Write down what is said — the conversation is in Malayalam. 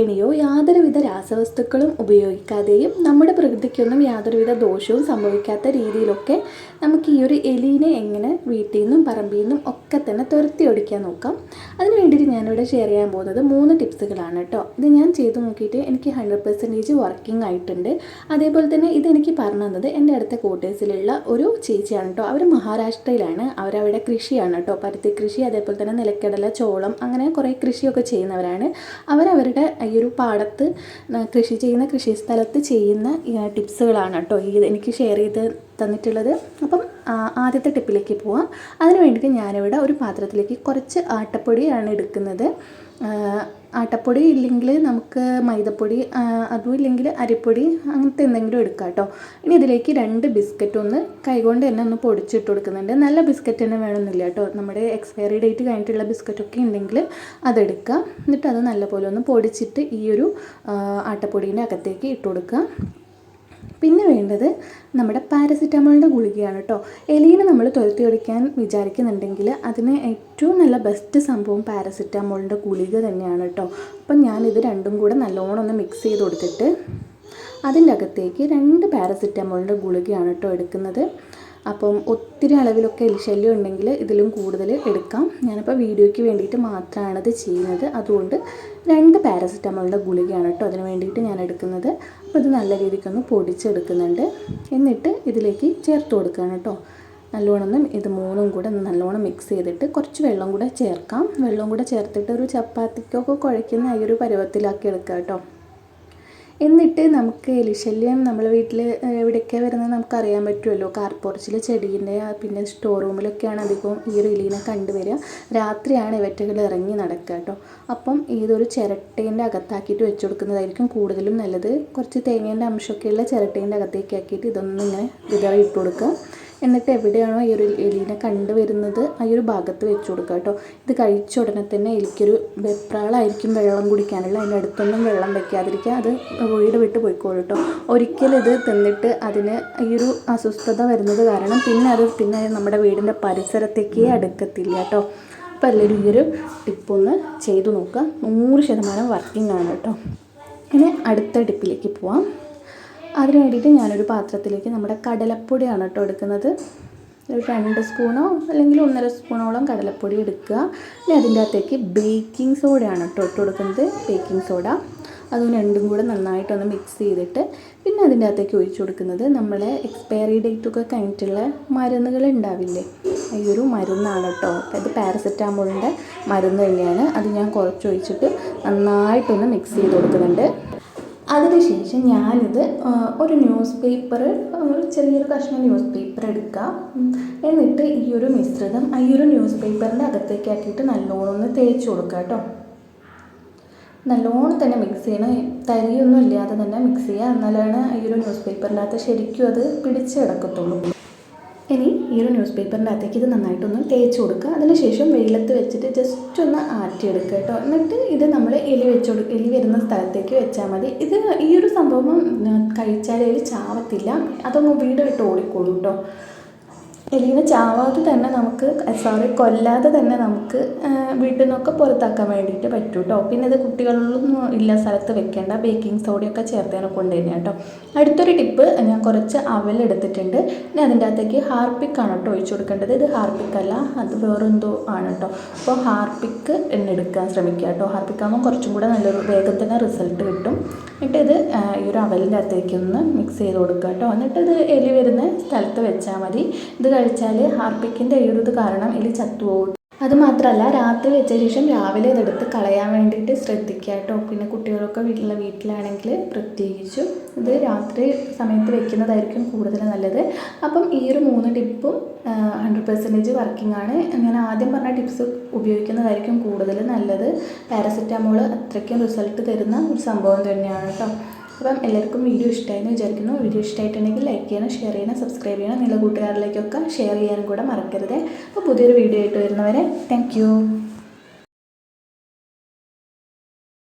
കെണിയോ യാതൊരുവിധ രാസവസ്തുക്കളും ഉപയോഗിക്കാതെയും നമ്മുടെ പ്രകൃതിക്കൊന്നും യാതൊരുവിധ ദോഷവും സംഭവിക്കാത്ത രീതിയിലൊക്കെ നമുക്ക് ഈ ഒരു എലീനെ എങ്ങനെ വീട്ടിൽ നിന്നും പറമ്പിൽ നിന്നും ഒക്കെ തന്നെ തുരത്തി ഓടിക്കാൻ നോക്കാം. അതിന് വേണ്ടിയിട്ട് ഞാനിവിടെ ഷെയർ ചെയ്യാൻ പോകുന്നത് മൂന്ന് ടിപ്സുകളാണ് കേട്ടോ. ഇത് ഞാൻ ചെയ്ത് നോക്കിയിട്ട് എനിക്ക് ഹൺഡ്രഡ് പെർസെന്റേജ് വർക്കിംഗ് ആയിട്ടുണ്ട്. അതേപോലെ തന്നെ ഇതെനിക്ക് പറഞ്ഞു തന്നത് എന്റെ അടുത്ത കോട്ടേഴ്സിലുള്ള ഒരു ചേച്ചിയാണ് കേട്ടോ. അവർ മഹാരാഷ്ട്രയിലാണ്. അവരവിടെ കൃഷിയാണ് കേട്ടോ. പരുത്തി കൃഷി അതേപോലെ തന്നെ നിലക്കടല ചോളം അങ്ങനെ കുറേ കൃഷിയൊക്കെ ചെയ്യുന്നവരാണ്. അവരവരുടെ ഈ ഒരു പാടത്ത് കൃഷി ചെയ്യുന്ന കൃഷി സ്ഥലത്ത് ചെയ്യുന്ന ടിപ്സുകളാണ് കേട്ടോ ഈ എനിക്ക് ഷെയർ ചെയ്ത് തന്നിട്ടുള്ളത്. അപ്പം ആദ്യത്തെ ടിപ്പിലേക്ക് പോവാം. അതിന് വേണ്ടിയിട്ട് ഞാനിവിടെ ഒരു പാത്രത്തിലേക്ക് കുറച്ച് ആട്ടപ്പൊടിയാണ് എടുക്കുന്നത്. ആട്ടപ്പൊടി ഇല്ലെങ്കിൽ നമുക്ക് മൈദപ്പൊടി അതും ഇല്ലെങ്കിൽ അരിപ്പൊടി അങ്ങനത്തെ എന്തെങ്കിലും എടുക്കാം കേട്ടോ. ഇനി ഇതിലേക്ക് രണ്ട് ബിസ്ക്കറ്റ് ഒന്ന് കൈകൊണ്ട് തന്നെ ഒന്ന് പൊടിച്ചിട്ട് കൊടുക്കുന്നുണ്ട്. നല്ല ബിസ്ക്കറ്റ് തന്നെ വേണമെന്നില്ല കേട്ടോ. നമ്മുടെ എക്സ്പയറി ഡേറ്റ് കഴിഞ്ഞിട്ടുള്ള ബിസ്ക്കറ്റൊക്കെ ഉണ്ടെങ്കിൽ അതെടുക്കുക എന്നിട്ട് അത് നല്ലപോലെ ഒന്ന് പൊടിച്ചിട്ട് ഈ ഒരു ആട്ടപ്പൊടീന്റെ അകത്തേക്ക് ഇട്ട് കൊടുക്കുക പിന്നെ വേണ്ടത് നമ്മുടെ പാരസിറ്റമോളിന്റെ ഗുളികയാണ് കേട്ടോ. എലീനെ നമ്മൾ തുരത്തി ഒടിക്കാൻ വിചാരിക്കുന്നുണ്ടെങ്കിൽ അതിന് ഏറ്റവും നല്ല ബെസ്റ്റ് സംഭവം പാരസിറ്റമോളിന്റെ ഗുളിക തന്നെയാണ് കേട്ടോ. അപ്പം ഇത് രണ്ടും കൂടെ നല്ലോണം ഒന്ന് മിക്സ് ചെയ്ത് കൊടുത്തിട്ട് അതിന്റെ അകത്തേക്ക് രണ്ട് പാരസിറ്റമോളിന്റെ ഗുളികയാണ് കേട്ടോ എടുക്കുന്നത്. അപ്പം ഒത്തിരി അളവിലൊക്കെ എലിശല്യം ഉണ്ടെങ്കിൽ ഇതിലും കൂടുതൽ എടുക്കാം. ഞാനിപ്പോൾ വീഡിയോയ്ക്ക് വേണ്ടിയിട്ട് മാത്രമാണ് ഇത് ചെയ്യുന്നത്. അതുകൊണ്ട് രണ്ട് പാരസിറ്റമോളിന്റെ ഗുളികയാണ് കേട്ടോ അതിന് വേണ്ടിയിട്ട് ഞാൻ എടുക്കുന്നത്. അപ്പോൾ ഇത് നല്ല രീതിക്കൊന്ന് പൊടിച്ചെടുക്കുന്നുണ്ട്. എന്നിട്ട് ഇതിലേക്ക് ചേർത്ത് കൊടുക്കുകയാണ് കേട്ടോ. നല്ലോണം ഇത് മൂന്നും കൂടെ നല്ലോണം മിക്സ് ചെയ്തിട്ട് കുറച്ച് വെള്ളം കൂടെ ചേർക്കാം. വെള്ളം കൂടെ ചേർത്തിട്ട് ഒരു ചപ്പാത്തിക്കൊക്കെ കുഴയ്ക്കുന്ന ഈ ഒരു പരുവത്തിലാക്കി എടുക്കാം കേട്ടോ. എന്നിട്ട് നമുക്ക് എലിശല്യം നമ്മൾ വീട്ടിൽ എവിടെയൊക്കെ വരുന്നത് നമുക്കറിയാൻ പറ്റുമല്ലോ. കാർപോർച്ചിൽ ചെടീന്റെ പിന്നെ സ്റ്റോർ റൂമിലൊക്കെയാണ് അധികവും ഈ റിലീനെ കണ്ടുവരിക. രാത്രിയാണ് ഇവറ്റകൾ ഇറങ്ങി നടക്കുക കേട്ടോ അപ്പം ഇതൊരു ചിരട്ടേന്റെ അകത്താക്കിയിട്ട് വെച്ച് കൊടുക്കുന്നതായിരിക്കും കൂടുതലും നല്ലത്. കുറച്ച് തേങ്ങേന്റെ അംശമൊക്കെയുള്ള ചിരട്ടേന്റെ അകത്തേക്ക് ആക്കിയിട്ട് ഇതൊന്നും ഇങ്ങനെ വിതറി ഇട്ട് കൊടുക്കുക. എന്നിട്ട് എവിടെയാണോ ഈ ഒരു എലീനെ കണ്ടുവരുന്നത് ആ ഒരു ഭാഗത്ത് വെച്ച് കൊടുക്കുക കേട്ടോ. ഇത് കഴിച്ച ഉടനെ തന്നെ എലിക്കൊരു വെപ്രാളായിരിക്കും വെള്ളം കുടിക്കാനുള്ള. അതിന്റെ അടുത്തൊന്നും വെള്ളം വയ്ക്കാതിരിക്കുക. അത് വീട് വിട്ട് പോയിക്കോളൂ കേട്ടോ. ഒരിക്കലും ഇത് തിന്നിട്ട് അതിന് ഈ ഒരു അസ്വസ്ഥത വരുന്നത് കാരണം പിന്നെ അത് പിന്നെ നമ്മുടെ വീടിന്റെ പരിസരത്തേക്കേ അടുക്കത്തില്ല കേട്ടോ. അപ്പോൾ എല്ലാവരും ഈ ഒരു ടിപ്പൊന്ന് ചെയ്തു നോക്കുക. നൂറ് ശതമാനം വർക്കിംഗ് ആണ് കേട്ടോ. ഇനി അടുത്ത ടിപ്പിലേക്ക് പോവാം. അതിന് വേണ്ടിയിട്ട് ഞാനൊരു പാത്രത്തിലേക്ക് നമ്മുടെ കടലപ്പൊടിയാണ് കേട്ടോ എടുക്കുന്നത്. ഒരു രണ്ട് സ്പൂണോ അല്ലെങ്കിൽ ഒന്നര സ്പൂണോളം കടലപ്പൊടി എടുക്കുക. ഇനി അതിന്റെ അകത്തേക്ക് ബേക്കിംഗ് സോഡയാണ് കേട്ടോ ഇട്ട് കൊടുക്കുന്നത്. Baking soda. അതും രണ്ടും കൂടെ നന്നായിട്ടൊന്ന് മിക്സ് ചെയ്തിട്ട് പിന്നെ അതിന്റെ അകത്തേക്ക് ഒഴിച്ചു കൊടുക്കുന്നത് നമ്മളെ എക്സ്പയറി ഡേറ്റൊക്കെ കഴിഞ്ഞിട്ടുള്ള മരുന്നുകൾ ഉണ്ടാവില്ലേ? ഈ ഒരു മരുന്നാണ് കേട്ടോ. അത് പാരസെറ്റാമോളിന്റെ മരുന്ന് തന്നെയാണ്. അത് ഞാൻ കുറച്ച് ഒഴിച്ചിട്ട് നന്നായിട്ടൊന്ന് മിക്സ് ചെയ്ത് കൊടുക്കുന്നുണ്ട്. അതിനുശേഷം ഞാനിത് ഒരു ന്യൂസ് പേപ്പർ ഒരു ചെറിയൊരു കഷ്ണം ന്യൂസ് പേപ്പർ എടുക്കുക എന്നിട്ട് ഈ ഒരു മിശ്രിതം ഈ ഒരു ന്യൂസ് പേപ്പറിന്റെ അകത്തേക്ക് ആക്കിയിട്ട് നല്ലോണം ഒന്ന് തേച്ച് കൊടുക്കുക കേട്ടോ. നല്ലോണം തന്നെ മിക്സ് ചെയ്യണം. തരിയൊന്നും ഇല്ലാതെ തന്നെ മിക്സ് ചെയ്യുക. എന്നാലാണ് ഈ ഒരു ന്യൂസ് പേപ്പറിന്റെ അകത്ത് ശരിക്കും അത് പിടിച്ച് കിടക്കത്തുള്ളൂ. ഈ ഒരു ന്യൂസ് പേപ്പറിന്റെ അകത്തേക്ക് ഇത് നന്നായിട്ടൊന്ന് തേച്ച് കൊടുക്കുക. അതിനുശേഷം വെയിലത്ത് വെച്ചിട്ട് ജസ്റ്റ് ഒന്ന് ആറ്റിയെടുക്കുക കേട്ടോ. എന്നിട്ട് ഇത് നമ്മൾ എലി വെച്ച് കൊടുക്കുക എലി വരുന്ന സ്ഥലത്തേക്ക് വെച്ചാൽ മതി. ഇത് ഈ ഒരു സംഭവം കഴിച്ചാൽ എലി ചാവത്തില്ല. അതൊന്ന് വീട് വിട്ട് ഓടിക്കോളൂ കേട്ടോ. എലീനെ ചാവാതെ തന്നെ നമുക്ക് സോറി കൊല്ലാതെ തന്നെ നമുക്ക് വീട്ടിൽ നിന്നൊക്കെ പുറത്താക്കാൻ വേണ്ടിയിട്ട് പറ്റും കേട്ടോ പിന്നെ ഇത് കുട്ടികളൊന്നും ഇല്ല സ്ഥലത്ത് വെക്കേണ്ട. ബേക്കിംഗ് സോഡയൊക്കെ ചേർത്തതിനെ കൊണ്ട് തന്നെ കേട്ടോ അടുത്തൊരു ടിപ്പ് ഞാൻ കുറച്ച് അവൽ എടുത്തിട്ടുണ്ട്. ഇനി അതിന്റെ അകത്തേക്ക് ഹാർപ്പിക്കാണ് കേട്ടോ ഒഴിച്ചു കൊടുക്കേണ്ടത്. ഇത് ഹാർപ്പിക്കല്ല അത് വേറെന്തോ ആണ് കേട്ടോ അപ്പോൾ ഹാർപ്പിക്ക് എന്നെ എടുക്കാൻ ശ്രമിക്കുക കേട്ടോ ഹാർപ്പിക്കാകുമ്പോൾ കുറച്ചും കൂടെ നല്ലൊരു വേഗം തന്നെ റിസൾട്ട് കിട്ടും. എന്നിട്ട് ഇത് ഈ ഒരു അവലിന്റെ അകത്തേക്ക് ഒന്ന് മിക്സ് ചെയ്ത് കൊടുക്കുക കേട്ടോ എന്നിട്ട് ഇത് എലി വരുന്ന സ്ഥലത്ത് വെച്ചാൽ മതി. ഇത് കഴിച്ചാൽ ഹാർപ്പിക്കിന്റെ ഈ ഒരു കാരണം എലി ചത്തുപോകും. അതുമാത്രമല്ല രാത്രി വെച്ച ശേഷം രാവിലെ ഇതെടുത്ത് കളയാൻ വേണ്ടിയിട്ട് ശ്രദ്ധിക്കുക കേട്ടോ. പിന്നെ കുട്ടികളൊക്കെ വീട്ടിലെ വീട്ടിലാണെങ്കിൽ പ്രത്യേകിച്ചും ഇത് രാത്രി സമയത്ത് വെക്കുന്നതായിരിക്കും കൂടുതൽ നല്ലത്. അപ്പം ഈ ഒരു മൂന്ന് ടിപ്പും ഹൺഡ്രഡ് പെർസെന്റേജ് വർക്കിംഗ് ആണ്. ഞാൻ ആദ്യം പറഞ്ഞ ടിപ്സ് ഉപയോഗിക്കുന്നതായിരിക്കും കൂടുതൽ നല്ലത്. പാരസെറ്റാമോൾ അത്രയ്ക്കും റിസൾട്ട് തരുന്ന ഒരു സംഭവം തന്നെയാണ് കേട്ടോ. അപ്പം എല്ലാവർക്കും വീഡിയോ ഇഷ്ടമായെന്ന് വിചാരിക്കുന്നു. വീഡിയോ ഇഷ്ടമായിട്ടുണ്ടെങ്കിൽ ലൈക്ക് ചെയ്യണം ഷെയർ ചെയ്യണം സബ്സ്ക്രൈബ് ചെയ്യണം. നിങ്ങളുടെ കൂട്ടുകാരിലേക്കൊക്കെ ഷെയർ ചെയ്യാനും കൂടെ മറക്കരുത്. അപ്പോൾ പുതിയൊരു വീഡിയോ ആയിട്ട് വരുന്നവരെ താങ്ക്